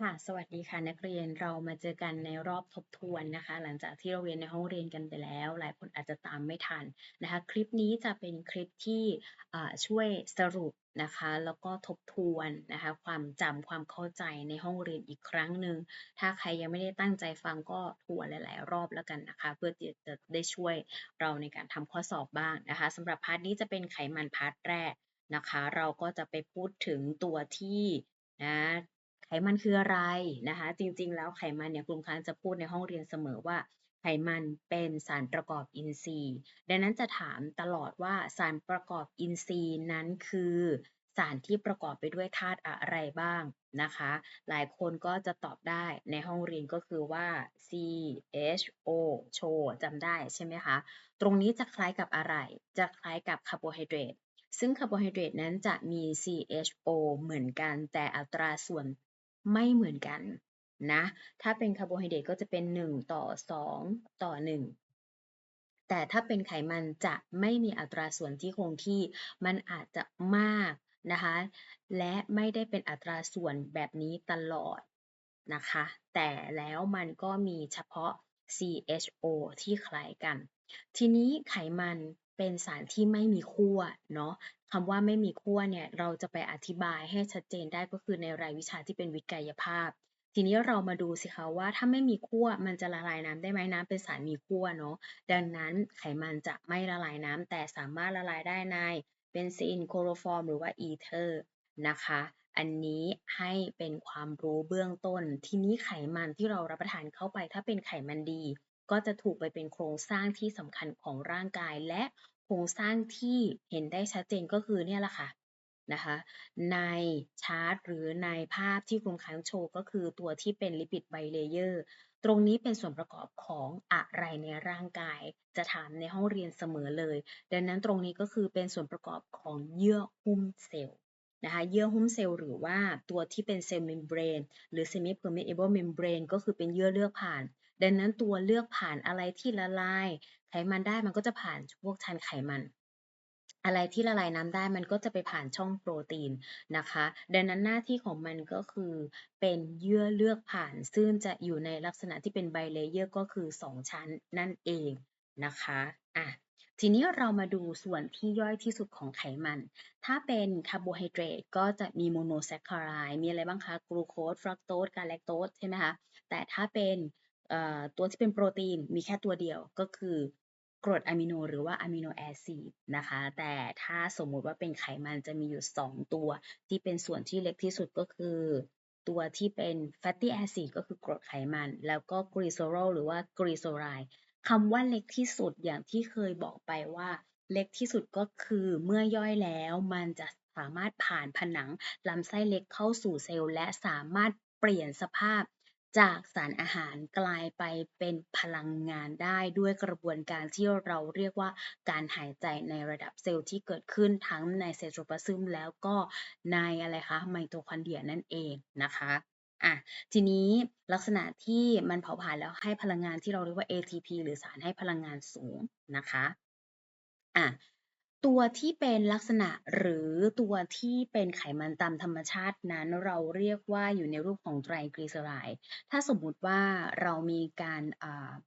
ค่ะ สวัสดีค่ะนักเรียน เรามาเจอกันในรอบทบทวนนะคะ หลังจากที่เราเรียนในห้องเรียนกันไปแล้ว หลายคนอาจจะตามไม่ทันนะคะ คลิปนี้จะเป็นคลิปที่ช่วยสรุปนะคะ แล้วก็ทบทวนนะคะ ความจำความเข้าใจในห้องเรียนอีกครั้งหนึ่ง ถ้าใครยังไม่ได้ตั้งใจฟังก็ทวนหลาย ๆ รอบแล้วกันนะคะ เพื่อที่จะได้ช่วยเราในการทำข้อสอบบ้างนะคะสำหรับพาร์ทนี้จะเป็นไขมันพาร์ทแรกนะคะ เราก็จะไปพูดถึงตัวที่นะ ไขมันคืออะไรนะคะ จริง ๆ แล้วไขมันเนี่ยครูค้างจะพูดในห้องเรียนเสมอว่า ไขมันเป็นสารประกอบอินทรีย์ ดังนั้นจะถามตลอดว่าสารประกอบอินทรีย์นั้นคือสารที่ประกอบไปด้วยธาตุอะไรบ้างนะคะ หลายคนก็จะตอบได้ในห้องเรียนก็คือว่า CHO โชจำได้ใช่ไหมคะ ตรงนี้จะคล้ายกับอะไร จะคล้ายกับคาร์โบไฮเดรตซึ่งคาร์โบไฮเดรตนั้นจะมี CHO เหมือนกันแต่อัตราส่วน ไม่เหมือนกันนะ ถ้าเป็นคาร์โบไฮเดรตก็จะเป็น 1 ต่อ 2 ต่อ 1 แต่ถ้าเป็นไขมันจะไม่มีอัตราส่วนที่คงที่ มันอาจจะมากนะคะ และไม่ได้เป็นอัตราส่วนแบบนี้ตลอดนะคะ แต่แล้วมันก็มีเฉพาะ CHO ที่คล้ายกัน ทีนี้ไขมัน เป็นสารที่ไม่มีขั้วเนาะคำว่าไม่มีขั้วเนี่ยเราจะไปอธิบายให้ชัดเจนได้ก็คือในรายวิชาที่เป็นวิทย์กายภาพ ทีนี้เรามาดูสิคะว่าถ้าไม่มีขั้วมันจะละลายน้ำได้ไหมน้ำเป็นสารมีขั้วเนาะดังนั้นไขมันจะไม่ละลายน้ำแต่สามารถละลายได้ในเบนซีนโคโรฟอร์มหรือว่าอีเทอร์นะคะอันนี้ให้เป็นความรู้เบื้องต้น ทีนี้ไขมันที่เรารับประทานเข้าไปถ้าเป็นไขมันดี ก็จะถูกไปเป็นโครงสร้างที่สำคัญของร่างกาย และโครงสร้างที่เห็นได้ชัดเจนก็คือเนี่ยแหละค่ะนะคะในชาร์ตหรือในภาพที่คุณค้างโชว์ก็คือตัวที่เป็นลิปิดไบเลเยอร์ตรงนี้เป็นส่วนประกอบของอะไรในร่างกาย จะถามในห้องเรียนเสมอเลย ดังนั้นตรงนี้ก็คือเป็นส่วนประกอบของเยื่อหุ้มเซลล์นะคะเยื่อหุ้มเซลล์หรือว่าตัวที่เป็นเซลล์เมมเบรนหรือ semi permeable membrane ก็คือเป็นเยื่อเลือกผ่าน ดังนั้นตัวเลือกผ่านอะไรที่ละลายไขมันได้มันก็จะผ่านพวกชั้นไขมัน อะไรที่ละลายน้ำได้มันก็จะไปผ่านช่องโปรตีนนะคะ ดังนั้นหน้าที่ของมันก็คือเป็นเยื่อเลือกผ่าน ซึ่งจะอยู่ในลักษณะที่เป็นไบเลเยอร์ก็คือ 2 ชั้นนั่นเองนะคะอะทีนี้เรามาดูส่วนที่ย่อยที่สุดของไขมัน ถ้าเป็นคาร์โบไฮเดรตก็จะมีโมโนแซคคารด์มีอะไรบ้างคะ กลูโคส ฟรักโตส กาแลคโตส ใช่ไหมคะ แต่ถ้าเป็น ตัวที่เป็นโปรตีนมีแค่ตัวเดียวก็คือกรดอะมิโนหรือว่าอะมิโนแอซิดนะคะ แต่ถ้าสมมุติว่าเป็นไขมันจะมีอยู่ 2 ตัว ที่เป็นส่วนที่เล็กที่สุดก็คือ ตัวที่เป็นแฟตตี้แอซิดก็คือกรดไขมัน แล้วก็กรีโซโรลหรือว่ากรีโซไรคำว่าเล็กที่สุดอย่างที่เคยบอกไปว่า เล็กที่สุดก็คือเมื่อย่อยแล้วมันจะสามารถผ่านผนังลำไส้เล็กเข้าสู่เซลล์และสามารถเปลี่ยนสภาพ จากสารอาหารกลายไปเป็นพลังงานได้ด้วยกระบวนการที่เราเรียกว่าการหายใจในระดับเซลล์ที่เกิดขึ้นทั้งในเซลล์โทรพลาซึมแล้วก็ในอะไรคะไมโตคอนเดรียนั่นเองนะคะอะทีนี้ลักษณะที่มันเผาผลาญแล้วให้พลังงานที่เราเรียกว่า ATP หรือสารให้พลังงานสูงนะคะอะ ตัวที่เป็นลักษณะหรือตัวที่เป็นไขมันตามธรรมชาตินั้น เราเรียกว่าอยู่ในรูปของไตรกลีเซอไรด์ถ้าสมมุติว่าเรามีการ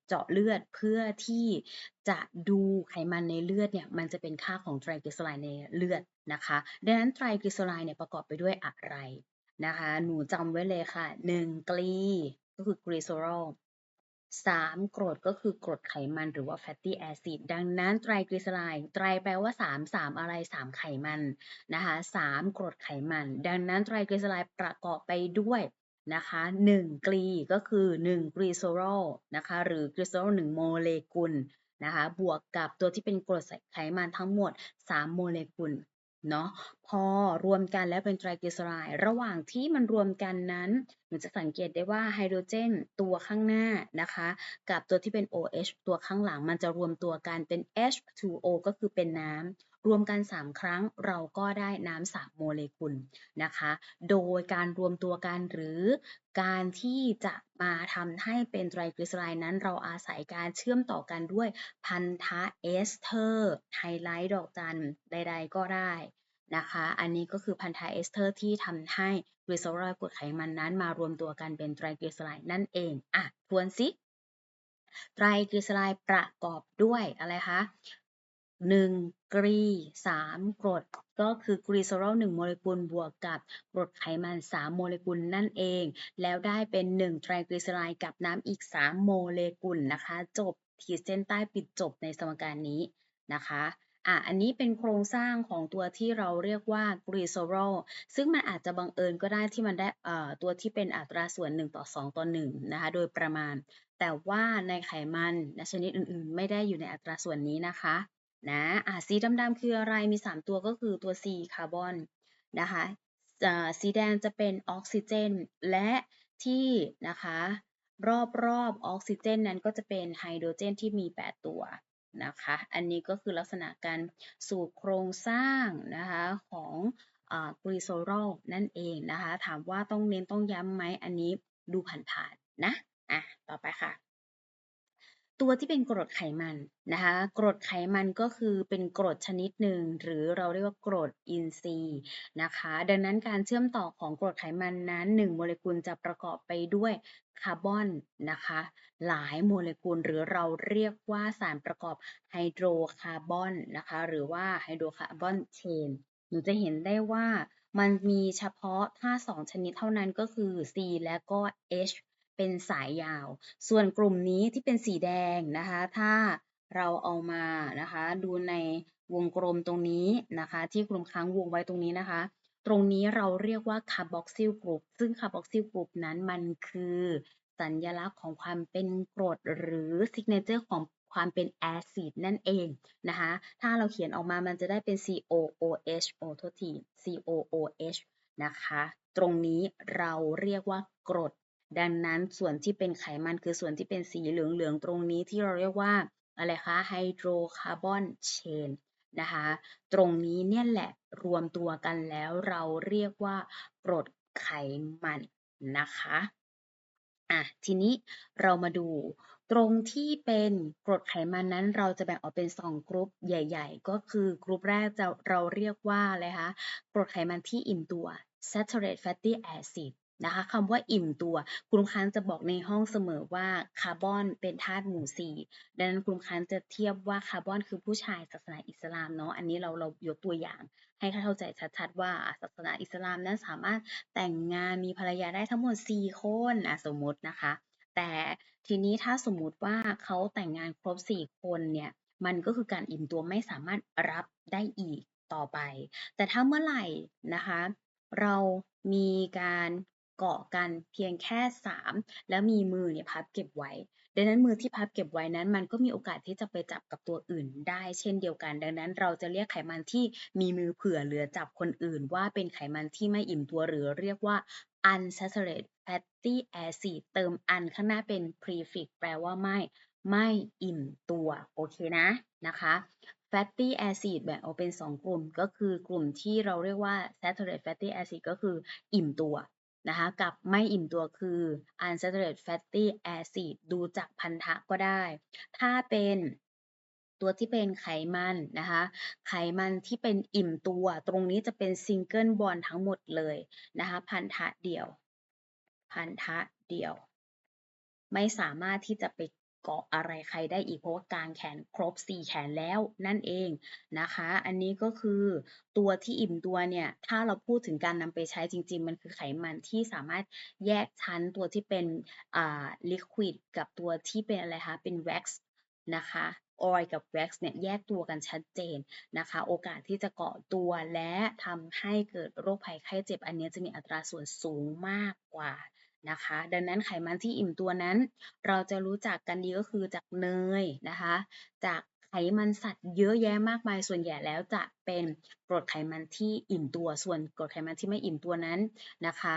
เจาะเลือดเพื่อที่จะดูไขมันในเลือดเนี่ยมันจะเป็นค่าของไตรกลีเซอไรด์ในเลือดนะคะดังนั้นไตรกลีเซอไรด์เนี่ยประกอบไปด้วยอะไรนะคะ หนูจำไว้เลยค่ะ 1 กลีก็คือกรีโซรอล 3 กรดก็คือกรดไขมันหรือว่า fatty acid ดังนั้นไตรกลีเซอไรด์ไตรแปลว่า 3 3 อะไร 3 ไขมันนะคะ3กรดไขมัน ดังนั้นไตรกลีเซอไรด์ประกอบไปด้วยนะคะ1กลีก็คือ1กรีโซรอลนะคะหรือกรีโซรอล1โมเลกุลนะคะบวกกับตัวที่เป็นกรดไขมันทั้งหมด 3 โมเลกุล เนาะพอรวมกันแล้วเป็นไตรกลีเซอไรด์ระหว่างที่มันรวมกันนั้นหนูจะสังเกตได้ว่าไฮโดรเจนตัวข้างหน้านะคะ กับตัวที่เป็น OH ตัวข้างหลังมันจะรวมตัวกันเป็น H2O ก็คือเป็นน้ำ รวมกัน 3 ครั้งเราก็ได้น้ำ3โมเลกุลนะคะ โดยการรวมตัวกันหรือการที่จะมาทำให้เป็นไตรกลีเซอไรด์นั้น เราอาศัยการเชื่อมต่อกันด้วยพันธะเอสเทอร์ไฮไลท์ดอกจันใดๆก็ได้นะคะ อันนี้ก็คือพันธะเอสเทอร์ที่ทำให้กลีเซอรอลกรดไขมันนั้น มารวมตัวกันเป็นไตรกลีเซอไรด์นั่นเอง อะ ทวนสิไตรกลีเซอไรด์ประกอบด้วยอะไรคะ 1กรี3กรด ก็คือกรีเซอรอล1โมเลกุลบวกกับกรดไขมัน 3 โมเลกุลนั่นเอง แล้วได้เป็น 1 ไตรกลีเซอไรด์กับน้ำอีก 3 โมเลกุลนะคะ จบขีดเส้นใต้ปิดจบในสมการนี้นะคะอะอันนี้เป็นโครงสร้างของตัวที่เราเรียกว่ากรีเซอรอลซึ่งมันอาจจะบังเอิญก็ได้ที่มันได้อ่าตัวที่เป็นอัตราส่วน 1 ต่อ 2 ต่อ1นะคะ โดยประมาณ แต่ว่าในไขมันและชนิดอื่นๆ ไม่ได้อยู่ในอัตราส่วนนี้นะคะ นะอะสีดำๆคืออะไรมี 3 ตัวก็คือตัว C คาร์บอนนะคะสีแดงจะเป็นออกซิเจน และที่นะคะรอบๆออกซิเจนนั้นก็จะเป็นไฮโดรเจนที่มี 8 ตัวนะคะ อันนี้ก็คือลักษณะการสูตรโครงสร้างนะคะของกรีโซรลนั่นเองนะคะ ถามว่าต้องเน้นต้องย้ำไหมอันนี้ดูผ่านๆนะอะ ต่อไปค่ะ ตัวที่เป็นกรดไขมันนะคะ กรดไขมันก็คือเป็นกรดชนิดหนึ่งหรือเราเรียกว่ากรดอินทรีย์นะคะ ดังนั้นการเชื่อมต่อของกรดไขมันนั้น 1 โมเลกุลจะประกอบไปด้วยคาร์บอนนะคะ หลายโมเลกุลหรือเราเรียกว่าสารประกอบไฮโดรคาร์บอนนะคะ หรือว่าไฮโดรคาร์บอนเชนหนูจะเห็นได้ว่ามันมีเฉพาะธาตุสองชนิดเท่านั้นก็คือ C และก็ H เป็นสายยาว ส่วนกลุ่มนี้ที่เป็นสีแดงนะคะ ถ้าเราเอามานะคะ ดูในวงกลมตรงนี้นะคะ ที่กลุ่มค้างวงไว้ตรงนี้นะคะ ตรงนี้เราเรียกว่าคาร์บอกซิลกรุ๊ปซึ่งคาร์บอกซิลกรุ๊ปนั้นมันคือสัญลักษณ์ของความเป็นกรดหรือซิกเนเจอร์ของความเป็นแอซิดนั่นเองนะคะ ถ้าเราเขียนออกมามันจะได้เป็น COOH โอโทษที COOH นะคะ ตรงนี้เราเรียกว่ากรด ดังนั้นส่วนที่เป็นไขมันคือส่วนที่เป็นสีเหลืองๆตรงนี้ที่เราเรียกว่าอะไรคะไฮโดรคาร์บอนเชนนะคะตรงนี้เนี่ยแหละรวมตัวกันแล้วเราเรียกว่ากรดไขมันนะคะอะทีนี้เรามาดูตรงที่เป็นกรดไขมันนั้นเราจะแบ่งออกเป็น 2 กรุ๊ปใหญ่ ๆ ก็คือกรุ๊ปแรกจะเราเรียกว่าอะไรคะกรดไขมันที่อิ่มตัว saturated fatty acid นะคะคำว่าอิ่มตัว คุณค้านจะบอกในห้องเสมอว่าคาร์บอนเป็นธาตุหมู่สี่ดังนั้นคุณค้านจะเทียบว่าคาร์บอนคือผู้ชายศาสนาอิสลามเนาะอันนี้เราเรายกตัวอย่าง ให้เข้าใจชัดๆว่าศาสนาอิสลามนั้นสามารถแต่งงานมีภรรยาได้ทั้งหมด 4 คนนะสมมตินะคะ แต่ทีนี้ถ้าสมมุติว่าเขาแต่งงานครบ 4 คนเนี่ยมันก็คือการอิ่มตัวไม่สามารถรับได้อีกต่อไป แต่ถ้าเมื่อไหร่นะคะ เรามีการ เกาะกันเพียงแค่ 3 แล้วมีมือเนี่ยพับเก็บไว้ ดังนั้นมือที่พับเก็บไว้นั้น มันก็มีโอกาสที่จะไปจับกับตัวอื่นได้เช่นเดียวกัน ดังนั้นเราจะเรียกไขมันที่มีมือเผื่อเหลือจับคนอื่น ว่าเป็นไขมันที่ไม่อิ่มตัวหรือเรียกว่า unsaturated fatty acid เติม un ข้างหน้าเป็น prefix แปลว่าไม่ ไม่อิ่มตัว โอเคนะนะคะ fatty acid แบ่งออกเป็น 2 กลุ่ม ก็คือกลุ่มที่เราเรียกว่า saturated fatty acid ก็คืออิ่มตัว นะคะกับไม่อิ่มตัวคือ unsaturated fatty acid ดูจากพันธะก็ได้ ถ้าเป็นตัวที่เป็นไขมันนะคะ ไขมันที่เป็นอิ่มตัว ตรงนี้จะเป็นซิงเกิลบอลทั้งหมดเลยนะคะ พันธะเดียว พันธะเดียว ไม่สามารถที่จะไป เกาะอะไรใครได้อีกเพราะว่ากางแขนครบ 4 แขนแล้วนั่นเองนะคะ อันนี้ก็คือตัวที่อิ่มตัวเนี่ย ถ้าเราพูดถึงการนำไปใช้จริง ๆ มันคือไขมันที่สามารถแยกชั้นตัวที่เป็นอ่าลิควิดกับตัวที่เป็นอะไรคะ เป็นแว็กซ์นะคะออยกับแว็กซ์เนี่ยแยกตัวกันชัดเจนนะคะ โอกาสที่จะเกาะตัวและทำให้เกิดโรคภัยไข้เจ็บ อันนี้จะมีอัตราส่วนสูงมากกว่า นะคะ ดังนั้นไขมันที่อิ่มตัวนั้น เราจะรู้จักกันดีก็คือจากเนยนะคะ จากไขมันสัตว์เยอะแยะมากมายส่วนใหญ่แล้วจะเป็นกรดไขมันที่อิ่มตัวส่วนกรดไขมันที่ไม่อิ่มตัวนั้นนะคะ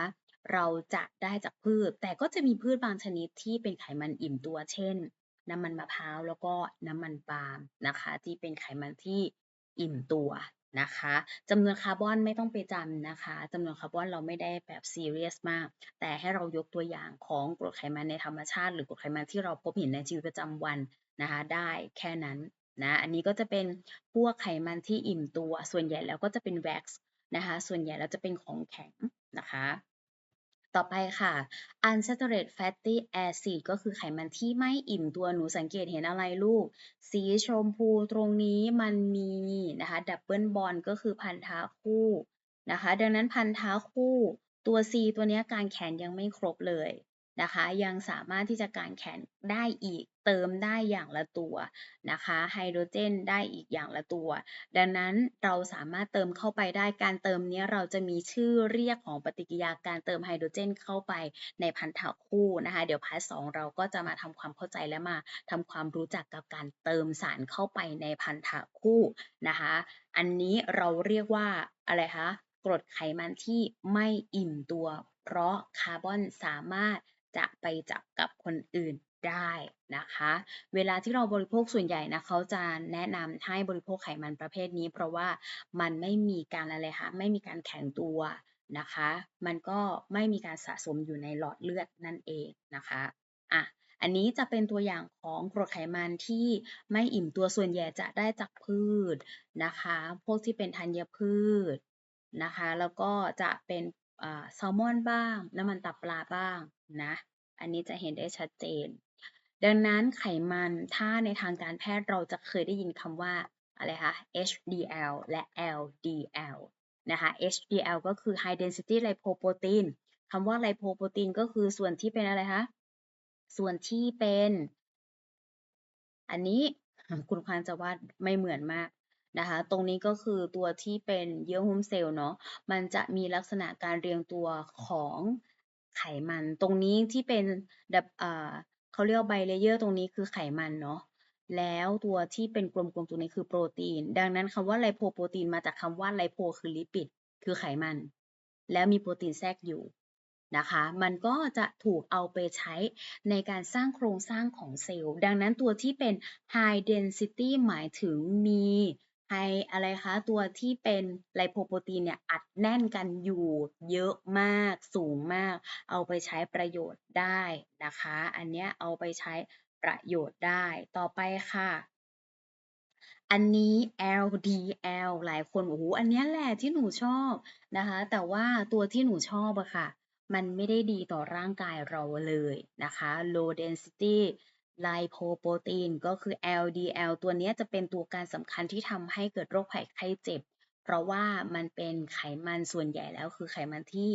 เราจะได้จากพืช แต่ก็จะมีพืชบางชนิดที่เป็นไขมันอิ่มตัว เช่น น้ำมันมะพร้าวแล้วก็น้ำมันปาล์มนะคะ ที่เป็นไขมันที่อิ่มตัว นะคะ จำนวนคาร์บอนไม่ต้องไปจำนะคะ จำนวนคาร์บอนเราไม่ได้แบบซีเรียสมาก แต่ให้เรายกตัวอย่างของกรดไขมันในธรรมชาติ หรือกรดไขมันที่เราพบเห็นในชีวิตประจำวันนะคะ ได้แค่นั้นนะ อันนี้ก็จะเป็นพวกไขมันที่อิ่มตัว ส่วนใหญ่แล้วก็จะเป็นแว็กซ์นะคะ ส่วนใหญ่แล้วจะเป็นของแข็งนะคะ ต่อไปค่ะ unsaturated fatty acid ก็คือไขมันที่ไม่อิ่มตัวหนูสังเกตเห็นอะไรลูก สีชมพูตรงนี้มันมีนะคะดับเบิลบอนก็คือพันธะคู่นะคะ ดังนั้นพันธะคู่ตัว C ตัวนี้การแขนยังไม่ครบเลย นะคะ ยังสามารถที่จะการแขนได้อีกเติมได้อย่างละตัวนะคะไฮโดรเจนได้อีกอย่างละตัว ดังนั้นเราสามารถเติมเข้าไปได้การเติมนี้เราจะมีชื่อเรียกของปฏิกิริยาการเติมไฮโดรเจนเข้าไปในพันธะคู่นะคะ เดี๋ยวพาร์ทสองเราก็จะมาทำความเข้าใจและมาทำความรู้จักกับการเติมสารเข้าไปในพันธะคู่นะคะ อันนี้เราเรียกว่าอะไรคะกรดไขมันที่ไม่อิ่มตัว เพราะคาร์บอนสามารถ จะไปจับกับคนอื่นได้นะคะ เวลาที่เราบริโภคส่วนใหญ่นะเขาจะแนะนำให้บริโภคไขมันประเภทนี้ เพราะว่ามันไม่มีการอะไรคะไม่มีการแข็งตัวนะคะ มันก็ไม่มีการสะสมอยู่ในหลอดเลือดนั่นเองนะคะอะอันนี้จะเป็นตัวอย่างของกรดไขมันที่ไม่อิ่มตัวส่วนใหญ่จะได้จากพืชนะคะ พวกที่เป็นธัญพืชนะคะ แล้วก็จะเป็น แซลมอนบ้าง น้ำมันตับปลาบ้างนะ อันนี้จะเห็นได้ชัดเจน ดังนั้นไขมันถ้าในทางการแพทย์เราจะเคยได้ยินคำว่าอะไรคะ HDL และ LDL นะคะ HDL ก็คือ High Density Lipoprotein คำว่า Lipoprotein ก็คือส่วนที่เป็นอะไรคะ ส่วนที่เป็น อันนี้คุณควานจะวาดไม่เหมือนมาก นะคะ ตรงนี้ก็คือตัวที่เป็นเยื่อหุ้มเซลล์เนาะ มันจะมีลักษณะการเรียงตัวของไขมัน ตรงนี้ที่เป็นดับเขาเรียกไบเลเยอร์ตรงนี้คือไขมันเนาะ แล้วตัวที่เป็นกลมๆตรงนี้คือโปรตีน ดังนั้นคำว่าไลโพโปรตีนมาจากคำว่าไลโพคือลิปิด คือไขมัน แล้วมีโปรตีนแทรกอยู่นะคะ มันก็จะถูกเอาไปใช้ในการสร้างโครงสร้างของเซลล์ ดังนั้นตัวที่เป็น high density หมายถึงมี ไฮอะไรคะ ตัวที่เป็นไลโพโปรตีนเนี่ยอัดแน่นกันอยู่เยอะมากสูงมาก เอาไปใช้ประโยชน์ได้นะคะ อันเนี้ยเอาไปใช้ประโยชน์ได้ต่อไปค่ะ อันนี้ LDL หลายคนโอ้โหอันนี้แหละที่หนูชอบนะคะ แต่ว่าตัวที่หนูชอบอะค่ะ มันไม่ได้ดีต่อร่างกายเราเลยนะคะ low density ไลโพโปรตีนก็คือ LDL ตัวนี้จะเป็นตัวการสำคัญที่ทำให้เกิดโรคภัยไข้เจ็บ เพราะว่ามันเป็นไขมันส่วนใหญ่แล้วคือไขมันที่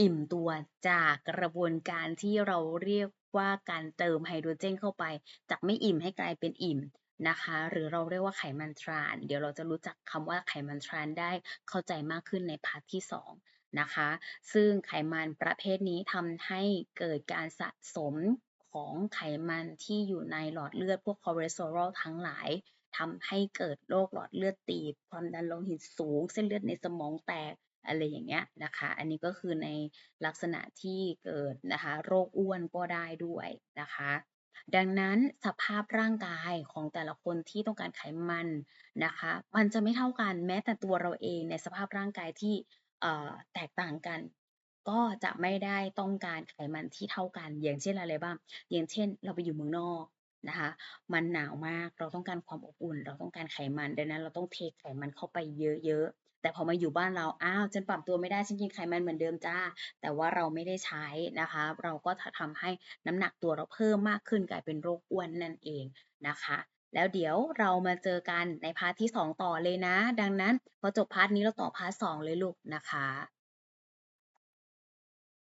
อิ่มตัวจากกระบวนการที่เราเรียกว่าการเติมไฮโดรเจนเข้าไป จากไม่อิ่มให้กลายเป็นอิ่มนะคะ หรือเราเรียกว่าไขมันทราน เดี๋ยวเราจะรู้จักคำว่าไขมันทรานได้เข้าใจมากขึ้นในพาร์ทที่ 2 นะคะ ซึ่งไขมันประเภทนี้ทำให้เกิดการสะสม ของไขมันที่อยู่ในหลอดเลือดพวกคอเลสเตอรอลทั้งหลายทำให้เกิดโรคหลอดเลือดตีบ ความดันโลหิตสูง เส้นเลือดในสมองแตกอะไรอย่างเงี้ยนะคะ อันนี้ก็คือในลักษณะที่เกิดนะคะโรคอ้วนก็ได้ด้วยนะคะ ดังนั้นสภาพร่างกายของแต่ละคนที่ต้องการไขมันนะคะ มันจะไม่เท่ากันแม้แต่ตัวเราเองในสภาพร่างกายที่แตกต่างกัน ก็จะไม่ได้ต้องการไขมันที่เท่ากัน อย่างเช่นอะไรบ้าง อย่างเช่น เราไปอยู่เมืองนอกนะคะ มันหนาวมาก เราต้องการความอบอุ่น เราต้องการไขมัน ดังนั้นเราต้องเทไขมันเข้าไปเยอะๆ แต่พอมาอยู่บ้านเรา อ้าว ฉันปรับตัวไม่ได้ ฉันกินไขมันเหมือนเดิมจ้า แต่ว่าเราไม่ได้ใช้นะคะ เราก็ทำให้น้ำหนักตัวเราเพิ่มมากขึ้นกลายเป็นโรคอ้วนนั่นเองนะคะ แล้วเดี๋ยวเรามาเจอกันในพาร์ทที่ 2 ต่อเลยนะ ดังนั้นพอจบพาร์ทนี้เราต่อพาร์ท2เลยลูกนะคะ